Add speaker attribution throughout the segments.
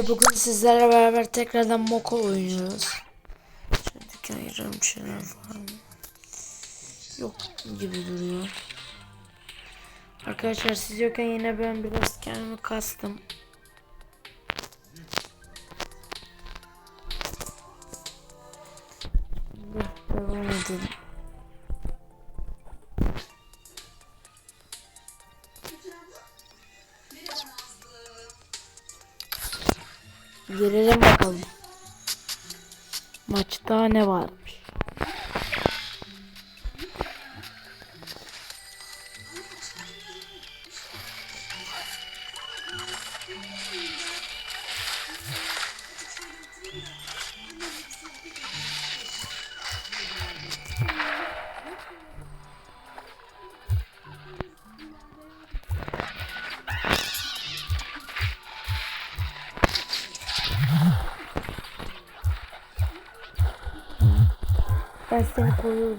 Speaker 1: arkadaşlar bugün sizlerle beraber tekrardan Moko oynuyoruz. Şöyle dükkan ayırıyorum şeyler mı? Yok gibi duruyor. Arkadaşlar siz yokken yine ben biraz kendimi kastım. Devam edelim. Girelim bakalım. Maçta ne varmış? Ben seni koruyorum.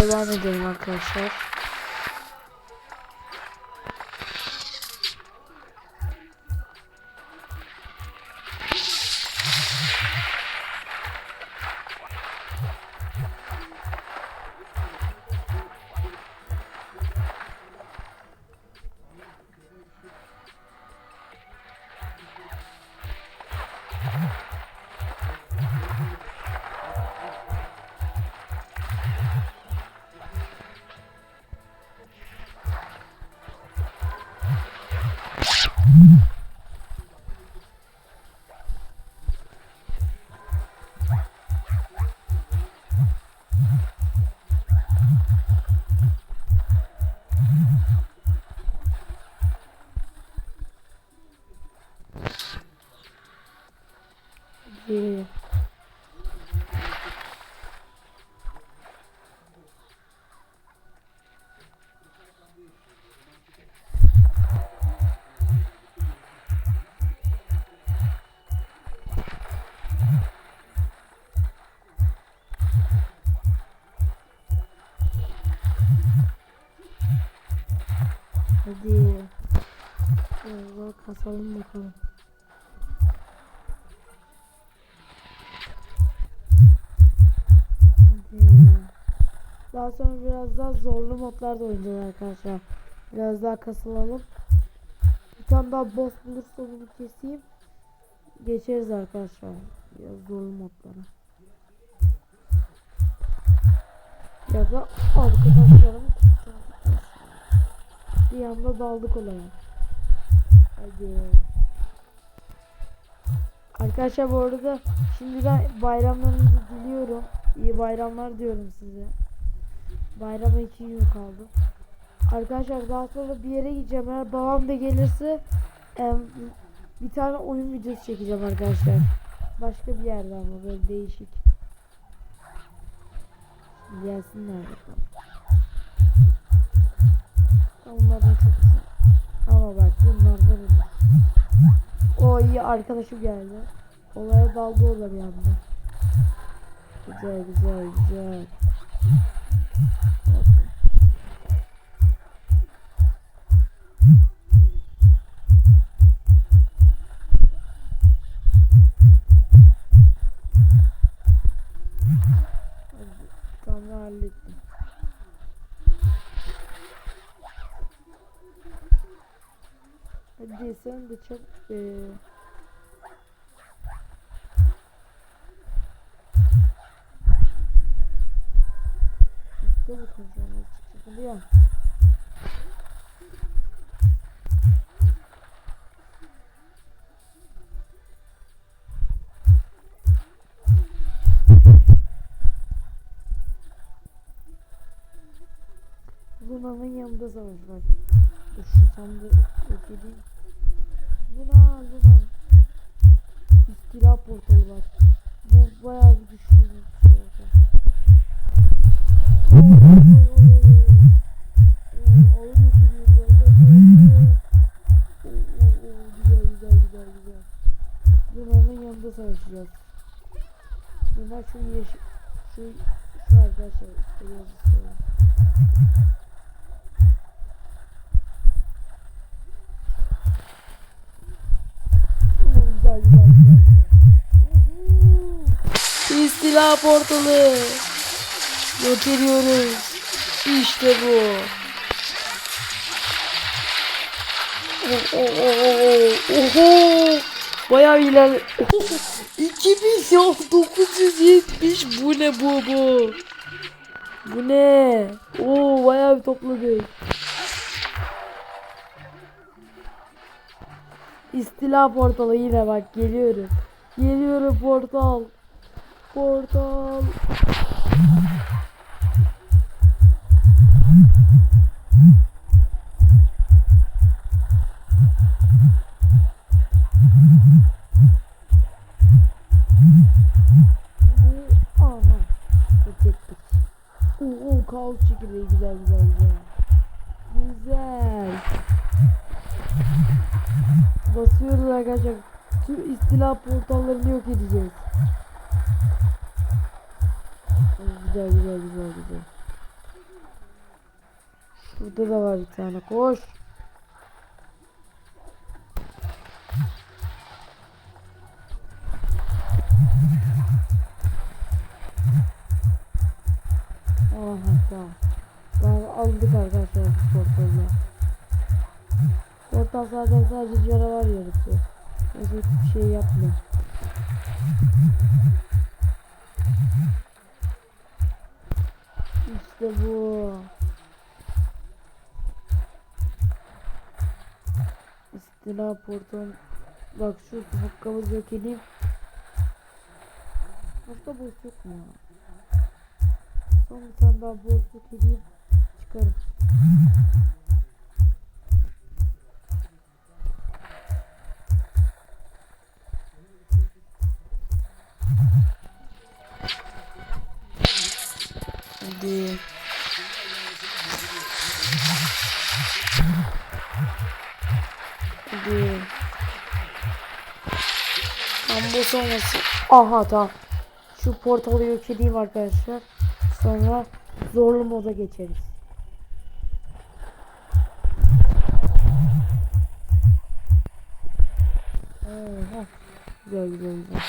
Speaker 1: Devam edelim arkadaşlar. Bakalım. Daha sonra biraz daha zorlu modlarda oynayacağız arkadaşlar. Biraz daha kasılalım. Bir tane daha boss bulursa bunu keseyim. Geçeriz arkadaşlar. Biraz zorlu modlara. Ya da arkadaşlarım bir anda daldık olaya. Hadi. Arkadaşlar bu arada şimdiden bayramlarınızı diliyorum. İyi bayramlar diyorum size. Bayrama iki gün kaldı. Arkadaşlar daha sonra bir yere gideceğim. Eğer babam da gelirse bir tane oyun videosu çekeceğim arkadaşlar. Başka bir yerde ama böyle değişik. Gelsinler bakalım. Onlardan çok güzel. Ama bak bunlardan olur. O iyi arkadaşım geldi. Olaya dalga olur anda. Güzel güzel güzel. Tamam hallettim. Hadi sen de çabuk be. İşte bu kazanıyor. Çıkıyor. Luna'nın yanında savaş var. Dur şu sandığı yok edeyim. Luna, Luna. İstila portalı var. Bu bayağı bir güçlü bir şey savaşacağız. Luna şu yeşil, şu, şu arkadaşlar, işte yazısı Güzel güzel güzel. İstila portalı. Ediyoruz. İşte bu. Oh, oh, oh, oh, oh. Bayağı iler. 2970 bu ne bu bu? Bu ne? Oo bayağı bir topladık. İstila portalı yine bak geliyorum. Geliyorum portal. Portal. Güzel güzel güzel. Güzel. Basıyoruz arkadaşlar. Tüm istila portallarını yok edeceğiz. Güzel güzel güzel güzel. Şurada da var bir tane. Koş. Aldık arkadaşlar bu portalı. Portal zaten sadece canavar yaratıyor. Başka hiçbir şey yapmıyor. İşte bu. İstila portal. Bak şu edeyim. Başka boss yok mu? Son bir tane daha yok edeyim. Çıkarım. Hadi. Hadi. Tam bu sonrası. Aha tamam. Şu portalı yok edeyim arkadaşlar. Sonra zorlu moda geçeriz. Güzel güzel güzel.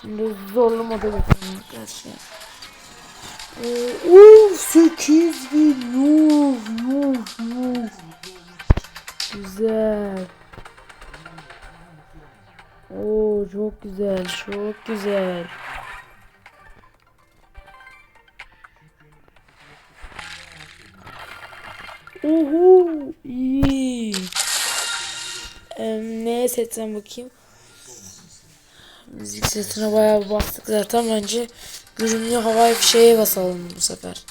Speaker 1: Şimdi zorlu moda geçelim arkadaşlar. Ee, Uf 8 bin yuh yuh yuh. Güzel. Oo çok güzel çok güzel. Oho iyi. Ee, neye seçsem bakayım. Müzik sesine bayağı bir bastık zaten bence görünümlü havai fişeğe basalım bu sefer.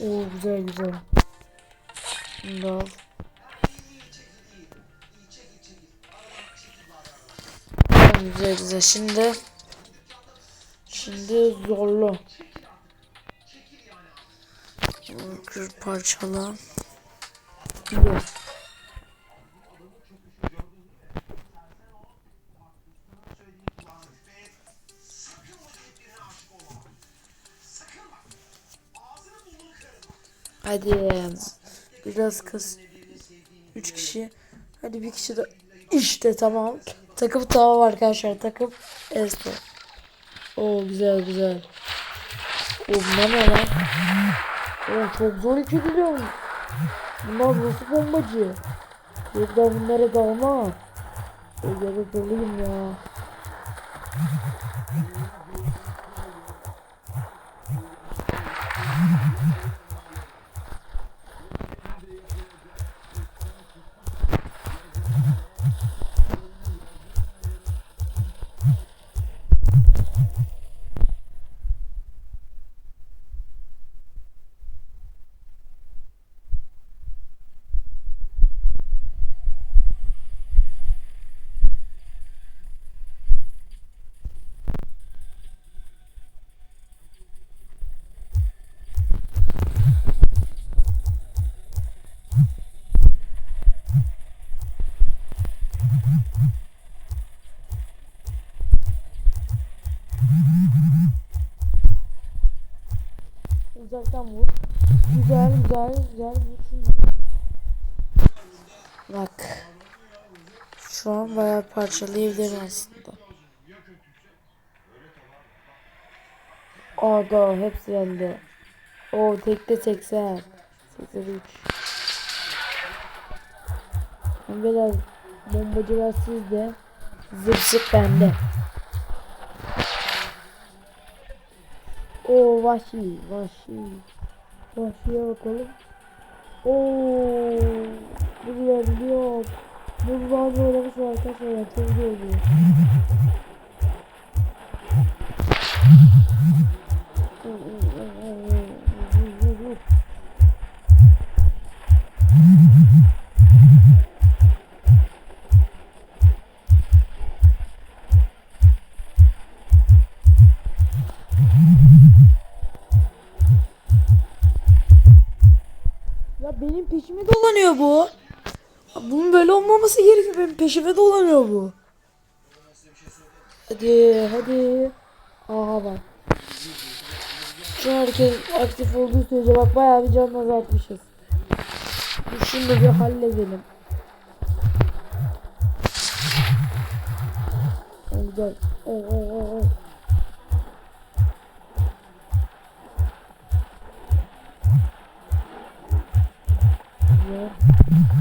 Speaker 1: Oo güzel güzel. Bunu da al. Güzel güzel. Şimdi şimdi zorlu. Kır parçala. Gidiyor. Hadi biraz kız. Üç kişi. Hadi bir kişi de işte tamam. Takım tamam arkadaşlar. Takım Espo. Oo güzel güzel. O bunlar ne lan? Oo çok zor iki biliyorum. Bunlar nasıl bombacı? Yok ben bunlara dalma. Yere doluyum ya. Uzaktan vur. Güzel güzel güzel vur. Bak. Şu an bayağı parçalayabilirim aslında. Aa da hepsi bende. O tekte 80. 83. Hem biraz bombacılar sizde. Zıp zıp bende. O vahşi, vahşi. Vahşiye bakalım. Oo, biliyorum biliyorum. Bu bazı oynamış var arkadaşlar çok iyi. Ya benim peşime dolanıyor bu. Bunun böyle olmaması gerekiyor. Benim peşime dolanıyor bu. Hadi hadi. Aha bak. Şu herkes aktif olduğu sürece bak bayağı bir can azaltmışız. Da bir halledelim. Güzel. Oh, oh, oh, oh. Güzel.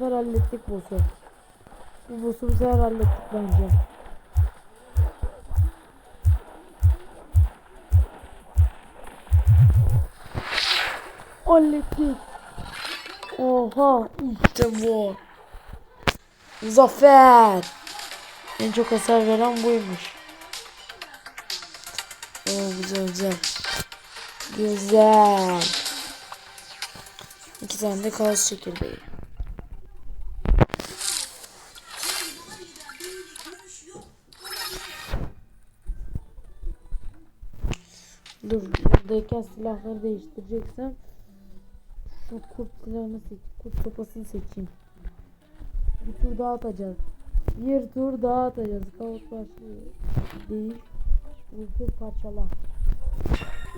Speaker 1: Sefer hallettik boss'u. Bu boss'u bu sefer hallettik bence. Hallettik. Oha işte bu. Zafer. En çok hasar veren buymuş. Oo güzel güzel. Güzel. İki tane de kaos çekirdeği. Buradayken silahları değiştireceksem şu kurt silahını seç, kurt sopasını seçeyim. Bir tur daha atacağız. Bir tur daha atacağız. Kaos başlıyor. Değil. Vurdu parçala.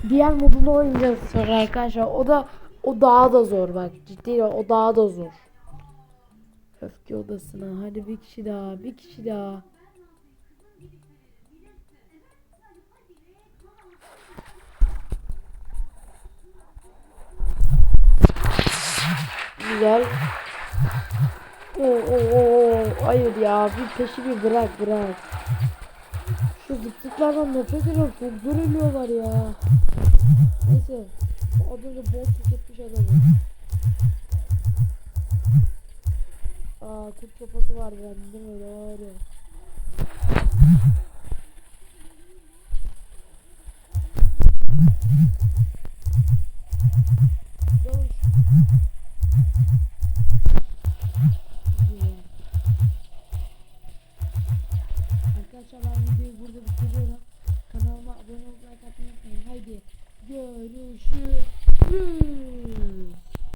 Speaker 1: Diğer modunu oynayacağız sonra arkadaşlar. O da o daha da zor bak. Ciddi o daha da zor. Öfke odasına. Hadi bir kişi daha. Bir kişi daha. Güzel. Oo, oo, oo. Hayır ya. Bir peşi bir bırak bırak. Şu zıplıklardan nefret ediyorum. Çok zor ölüyorlar ya. Neyse. O adamı da bol tüketmiş adamı. Aa kurt sopası var bende? Doğru.